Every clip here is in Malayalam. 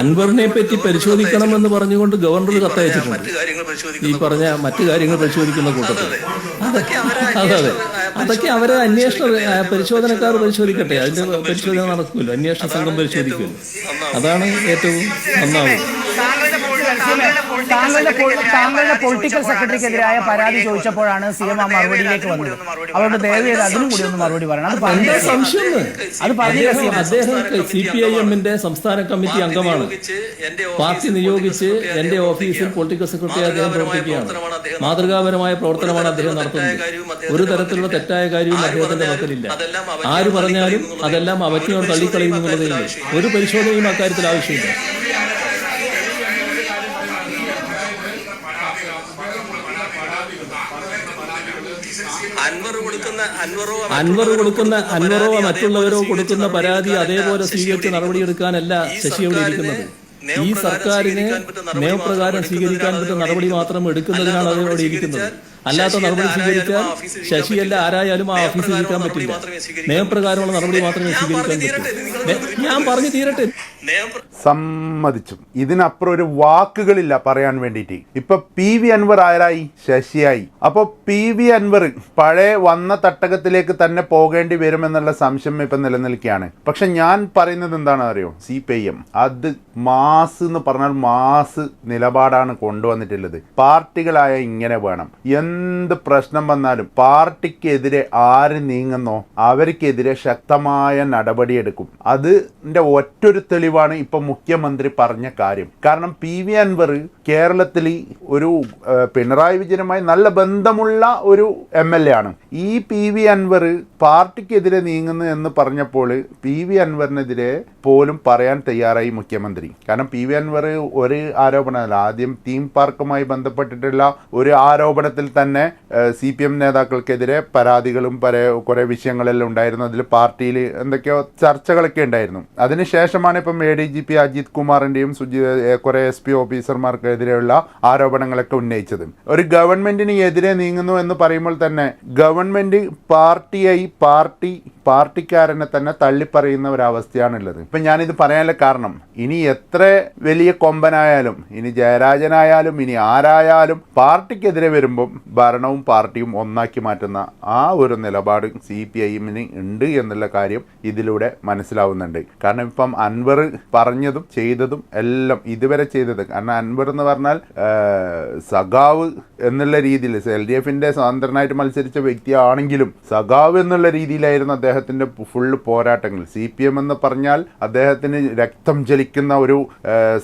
അൻവറിനെ പറ്റി പരിശോധിക്കണം എന്ന് പറഞ്ഞുകൊണ്ട് ഗവർണർ കത്തയച്ചിട്ടുണ്ട്. ഈ പറഞ്ഞ മറ്റു കാര്യങ്ങൾ പരിശോധിക്കുന്ന കൂട്ടത്തിൽ. അതൊക്കെ അവരെ അതെ അതെ. അതൊക്കെ അവരെ അന്വേഷണ പരിശോധനക്കാർ പരിശോധിക്കട്ടെ. അതിന്റെ പരിശോധന നടക്കുമല്ലോ. അന്വേഷണ സംഘം പരിശോധിക്കുമല്ലോ. അതാണ് ഏറ്റവും നന്നാവും താങ്കളുടെ പൊളിറ്റിക്കൽ താങ്കളുടെ സെക്രട്ടറിക്കെതിരായ പരാതി ചോദിച്ചപ്പോഴാണ് സി എം ആ മറുപടിയിലേക്ക് വന്നത്. അവരുടെ ദയവ് ചെയ്ത് അതിനും കൂടി ഒന്ന് മറുപടി പറയണം. അത് പറഞ്ഞ സംശയം? അത് പറഞ്ഞില്ല സി എം അദ്ദേഹം സി പി ഐ എമ്മിന്റെ സംസ്ഥാന കമ്മിറ്റി അംഗമാണ്. പാർട്ടി നിയോഗിച്ച് എന്റെ ഓഫീസിൽ പൊളിറ്റിക്കൽ സെക്രട്ടറി അദ്ദേഹം മാതൃകാപരമായ പ്രവർത്തിക്കുകയാണ്. പ്രവർത്തനമാണ് അദ്ദേഹം മാതൃകാപരമായ പ്രവർത്തനമാണ് അദ്ദേഹം ഒരു തരത്തിലുള്ള നടത്തുന്നത്. തെറ്റായ കാര്യവും അദ്ദേഹത്തിന്റെ ഒരു തരത്തിലുള്ള തെറ്റായ കാര്യവും ആര് അദ്ദേഹത്തിന്റെ പറഞ്ഞാലും പക്കലില്ല ആര് പറഞ്ഞാലും അതെല്ലാം അവജ്ഞയോട് ഒരു തള്ളിക്കളയുന്നു പരിശോധനയും എന്നുള്ളതേ അക്കാര്യത്തിൽ ഒരു പരിശോധനയും അക്കാര്യത്തിൽ ആവശ്യമില്ല അൻവർ കൊടുക്കുന്ന അൻവറോ മറ്റുള്ളവരോ കൊടുക്കുന്ന പരാതി അതേപോലെ സ്വീകരിച്ച് നടപടിയെടുക്കാനല്ല ശശി അവിടെ ഇരിക്കുന്നത്. ഈ സർക്കാരിന് നിയമപ്രകാരം സ്വീകരിക്കാൻ പറ്റുന്ന നടപടി മാത്രം എടുക്കുന്നതിനാണ് അതേപോലെ ഇരിക്കുന്നത്. അല്ലാത്ത നടപടി സ്വീകരിച്ചാൽ ശശിയല്ല ആരായാലും ആ ഓഫീസിൽ ഇരിക്കാൻ പറ്റില്ല. നിയമപ്രകാരമുള്ള നടപടി മാത്രമേ സ്വീകരിക്കാൻ പറ്റൂ. ഞാൻ പറഞ്ഞു തീരട്ടെ. സമ്മതിച്ചു. ഇതിനപ്പുറം ഒരു വാക്കുകളില്ല പറയാൻ വേണ്ടിയിട്ട്. ഇപ്പൊ പി വി അൻവർ ആരായി? ശശിയായി. അപ്പൊ പി വി അൻവർ പഴയ വന്ന തട്ടകത്തിലേക്ക് തന്നെ പോകേണ്ടി വരുമെന്നുള്ള സംശയം ഇപ്പൊ നിലനിൽക്കുകയാണ്. പക്ഷെ ഞാൻ പറയുന്നത് എന്താണ് അറിയോ? C P I M. അത് മാസ് എന്ന് പറഞ്ഞാൽ മാസ് നിലപാടാണ് കൊണ്ടുവന്നിട്ടുള്ളത്. പാർട്ടികളായ ഇങ്ങനെ വേണം. എന്ത് പ്രശ്നം വന്നാലും പാർട്ടിക്കെതിരെ ആര് നീങ്ങുന്നോ അവർക്കെതിരെ ശക്തമായ നടപടിയെടുക്കും. അതിന്റെ ഒറ്റൊരു തെളിവാണ് ഇപ്പൊ മുഖ്യമന്ത്രി പറഞ്ഞ കാര്യം. കാരണം പി വി അൻവർ കേരളത്തിൽ ഒരു പിണറായി വിജയനുമായി നല്ല ബന്ധമുള്ള ഒരു എം എൽ എ ആണ്. ഈ പി വി അൻവർ പാർട്ടിക്കെതിരെ നീങ്ങുന്നു എന്ന് പറഞ്ഞപ്പോൾ പി വി അൻവറിനെതിരെ പോലും പറയാൻ തയ്യാറായി മുഖ്യമന്ത്രി. കാരണം പി വി അൻവർ ഒരു ആരോപണമല്ല. ആദ്യം തീം പാർക്കുമായി ബന്ധപ്പെട്ടിട്ടുള്ള ഒരു ആരോപണത്തിൽ തന്നെ സി പി എം നേതാക്കൾക്കെതിരെ പരാതികളും പല കുറേ വിഷയങ്ങളെല്ലാം ഉണ്ടായിരുന്നു. അതിൽ പാർട്ടിയിൽ എന്തൊക്കെയോ ചർച്ചകളൊക്കെ ഉണ്ടായിരുന്നു. അതിനുശേഷമാണ് ഇപ്പം A D G P Ajith കുമാറിന്റെയും സുജി കുറേ എസ് പി ഓഫീസർമാർക്കെതിരെയുള്ള ആരോപണങ്ങളൊക്കെ ഉന്നയിച്ചത്. ഒരു ഗവൺമെന്റിന് എതിരെ നീങ്ങുന്നു എന്ന് പറയുമ്പോൾ തന്നെ ഗവൺമെന്റ് പാർട്ടിയായി പാർട്ടി പാർട്ടിക്കാരനെ തന്നെ തള്ളിപ്പറയുന്ന ഒരവസ്ഥയാണുള്ളത്. ഇപ്പം ഞാനിത് പറയാനുള്ള കാരണം ഇനി എത്ര വലിയ കൊമ്പനായാലും ഇനി ജയരാജനായാലും ഇനി ആരായാലും പാർട്ടിക്കെതിരെ വരുമ്പം ഭരണവും പാർട്ടിയും ഒന്നാക്കി മാറ്റുന്ന ആ ഒരു നിലപാട് സി പി ഐ ഉണ്ട് എന്നുള്ള കാര്യം ഇതിലൂടെ മനസ്സിലാവുന്നുണ്ട്. കാരണം ഇപ്പം അൻവർ പറഞ്ഞതും ചെയ്തതും എല്ലാം ഇതുവരെ ചെയ്തത്. കാരണം അൻവർ എന്ന് പറഞ്ഞാൽ സഖാവ് എന്നുള്ള രീതിയിൽ എൽ ഡി എഫിന്റെ സ്വതന്ത്രനായിട്ട് മത്സരിച്ച വ്യക്തിയാണെങ്കിലും സഖാവ് എന്നുള്ള രീതിയിലായിരുന്നു അദ്ദേഹത്തിന്റെ ഫുള്ള് പോരാട്ടങ്ങൾ. സി പി എം എന്ന് പറഞ്ഞാൽ അദ്ദേഹത്തിന് രക്തം ജലിക്കുന്ന ഒരു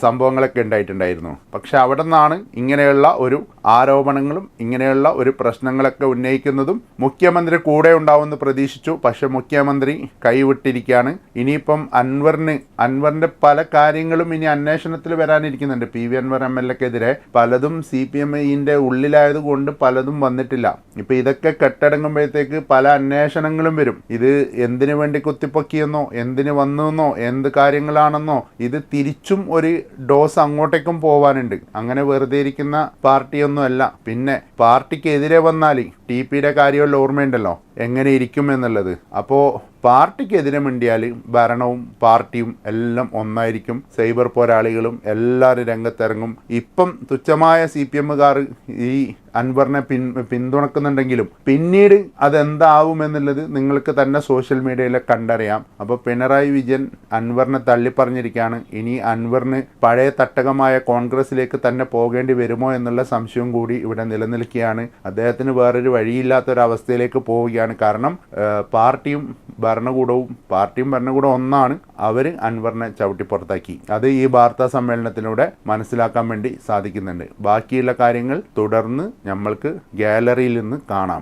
സംഭവങ്ങളൊക്കെ ഉണ്ടായിട്ടുണ്ടായിരുന്നു. പക്ഷെ അവിടെ നിന്നാണ് ഇങ്ങനെയുള്ള ഒരു ആരോപണങ്ങളും ഇങ്ങനെയുള്ള ഒരു പ്രശ്നങ്ങളൊക്കെ ഉന്നയിക്കുന്നതും മുഖ്യമന്ത്രി കൂടെ ഉണ്ടാവുമെന്ന് പ്രതീക്ഷിച്ചു. പക്ഷെ മുഖ്യമന്ത്രി കൈവിട്ടിരിക്കുകയാണ്. ഇനിയിപ്പം അൻവറിന് അൻവറിന്റെ പല കാര്യങ്ങളും ഇനി അന്വേഷണത്തിൽ വരാനിരിക്കുന്നുണ്ട്. P V Anvar M L എക്കെതിരെ പലതും സി പി എം ഐന്റെ ഉള്ളിലായത് കൊണ്ട് പലതും വന്നിട്ടില്ല. ഇപ്പൊ ഇതൊക്കെ കെട്ടടങ്ങുമ്പോഴത്തേക്ക് പല അന്വേഷണങ്ങളും വരും. ഇത് എന്തിനു വേണ്ടി കുത്തിപ്പൊക്കിയെന്നോ എന്തിന് വന്നുവെന്നോ എന്ത് കാര്യങ്ങളാണെന്നോ ഇത് തിരിച്ചും ഒരു ഡോസ് അങ്ങോട്ടേക്കും പോവാനുണ്ട്. അങ്ങനെ വെറുതെ ഇരിക്കുന്ന പാർട്ടിയൊന്നും അല്ല പിന്നെ പാർട്ടിക്കെതിരെ വന്നാൽ ടി പിയുടെ കാര്യമല്ല ഓർമ്മയുണ്ടല്ലോ. എങ്ങനെ ഇരിക്കും എന്നുള്ളത്. അപ്പോൾ പാർട്ടിക്കെതിരെ മിണ്ടിയാൽ ഭരണവും പാർട്ടിയും എല്ലാം ഒന്നായിരിക്കും. സൈബർ പോരാളികളും എല്ലാവരും രംഗത്തിറങ്ങും. ഇപ്പം തുച്ഛമായ സി പി എമ്മുകാർ ഈ അൻവറിനെ പിൻ പിന്തുണക്കുന്നുണ്ടെങ്കിലും പിന്നീട് അതെന്താവുമെന്നുള്ളത് നിങ്ങൾക്ക് തന്നെ സോഷ്യൽ മീഡിയയിൽ കണ്ടറിയാം. അപ്പോൾ പിണറായി വിജയൻ അൻവറിനെ തള്ളിപ്പറഞ്ഞിരിക്കുകയാണ്. ഇനി അൻവറിന് പഴയ തട്ടകമായ കോൺഗ്രസിലേക്ക് തന്നെ പോകേണ്ടി വരുമോ എന്നുള്ള സംശയം കൂടി ഇവിടെ നിലനിൽക്കുകയാണ്. അദ്ദേഹത്തിന് വേറൊരു വഴിയില്ലാത്തൊരവസ്ഥയിലേക്ക് പോവുകയാണ്. കാരണം പാർട്ടിയും ഭരണകൂടവും പാർട്ടിയും ഭരണകൂടവും ഒന്നാണ് അവർ അൻവറിനെ ചവിട്ടി പുറത്താക്കി. അത് ഈ വാർത്താ സമ്മേളനത്തിലൂടെ മനസ്സിലാക്കാൻ വേണ്ടി സാധിക്കുന്നുണ്ട്. ബാക്കിയുള്ള കാര്യങ്ങൾ തുടർന്ന് നമ്മൾക്ക് ഗാലറിയിൽ നിന്ന് കാണാം.